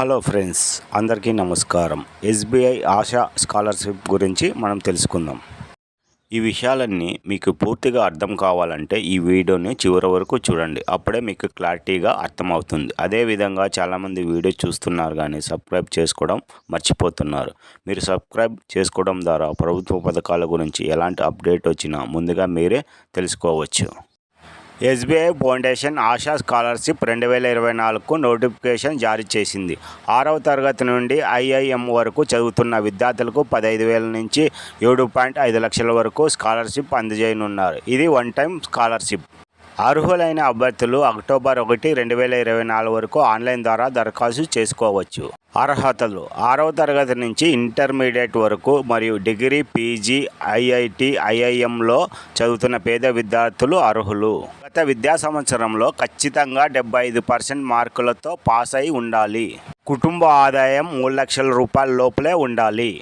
Hello friends అందరికీ నమస్కారం. SBI ASHA scholarship గురించి మనం తెలుసుకుందాం. ఈ విషయాలన్నీ మీకు పూర్తిగా అర్థం కావాలంటే ఈ వీడియోని చివరి వరకు చూడండి. అప్పుడే మీకు క్లారిటీగా అర్థమవుతుంది. అదేవిధంగా చాలామంది వీడియో చూస్తున్నారు కానీ సబ్స్క్రైబ్ చేసుకోవడం మర్చిపోతున్నారు. మీరు సబ్స్క్రైబ్ చేసుకోవడం ద్వారా ప్రభుత్వ పథకాల గురించి ఎలాంటి అప్డేట్ వచ్చినా ముందుగా మీరే తెలుసుకోవచ్చు. ఎస్బీఐ ఫౌండేషన్ ఆశా స్కాలర్షిప్ రెండు వేల ఇరవై నాలుగుకు నోటిఫికేషన్ జారీ చేసింది. ఆరవ తరగతి నుండి ఐఐఎం వరకు చదువుతున్న విద్యార్థులకు పదహైదు వేల నుంచి ఏడు పాయింట్ ఐదు లక్షల వరకు స్కాలర్షిప్ అందజేయనున్నారు. ఇది వన్ టైం స్కాలర్షిప్. అర్హులైన అభ్యర్థులు అక్టోబర్ ఒకటి రెండు వేల ఇరవై నాలుగు వరకు ఆన్లైన్ ద్వారా దరఖాస్తు చేసుకోవచ్చు. అర్హతలు ఆరవ తరగతి నుంచి ఇంటర్మీడియట్ వరకు మరియు డిగ్రీ పీజీ ఐఐటి ఐఐఎంలో చదువుతున్న పేద విద్యార్థులు అర్హులు. గత విద్యా సంవత్సరంలో ఖచ్చితంగా డెబ్బై ఐదు పర్సెంట్ మార్కులతో పాస్ అయి ఉండాలి. కుటుంబ ఆదాయం మూడు లక్షల రూపాయల లోపలే ఉండాలి.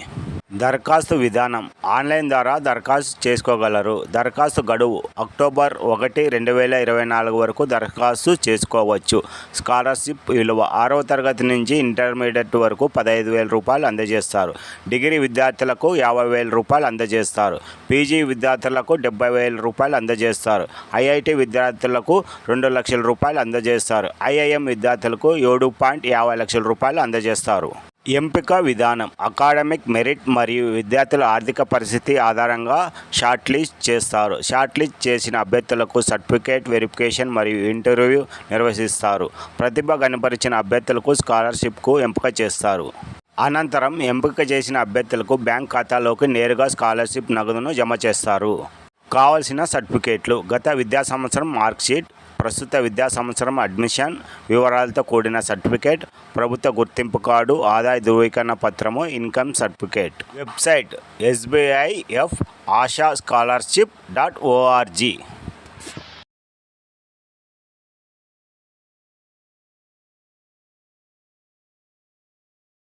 దరఖాస్తు విధానం. ఆన్లైన్ ద్వారా దరఖాస్తు చేసుకోగలరు. దరఖాస్తు గడువు అక్టోబర్ ఒకటి రెండు వేల ఇరవై నాలుగు వరకు దరఖాస్తు చేసుకోవచ్చు. స్కాలర్షిప్ విలువ ఆరవ తరగతి నుంచి ఇంటర్మీడియట్ వరకు పదహైదు వేల రూపాయలు అందజేస్తారు. డిగ్రీ విద్యార్థులకు యాభై వేల రూపాయలు అందజేస్తారు. పీజీ విద్యార్థులకు డెబ్బై వేల రూపాయలు అందజేస్తారు. ఐఐటి విద్యార్థులకు రెండు లక్షల రూపాయలు అందజేస్తారు. ఐఐఎం విద్యార్థులకు ఏడు పాయింట్ యాభై లక్షల రూపాయలు అందజేస్తారు. ఎంపిక విధానం అకాడమిక్ మెరిట్ మరియు విద్యార్థుల ఆర్థిక పరిస్థితి ఆధారంగా షార్ట్ లిస్ట్ చేస్తారు. షార్ట్ లిస్ట్ చేసిన అభ్యర్థులకు సర్టిఫికేట్ వెరిఫికేషన్ మరియు ఇంటర్వ్యూ నిర్వహిస్తారు. ప్రతిభ కనపరిచిన అభ్యర్థులకు స్కాలర్షిప్కు ఎంపిక చేస్తారు. అనంతరం ఎంపిక చేసిన అభ్యర్థులకు బ్యాంక్ ఖాతాలోకి నేరుగా స్కాలర్షిప్ నగదును జమ చేస్తారు. కావలసిన సర్టిఫికేట్లు గత విద్యా సంవత్సరం మార్క్షీట్ ప్రస్తుత విద్యా సంవత్సరం అడ్మిషన్ వివరాలతో కూడిన సర్టిఫికేట్ ప్రభుత్వ గుర్తింపు కార్డు ఆదాయ ధృవీకరణ పత్రము income certificate. Website SBI F Asha scholarship dot ORG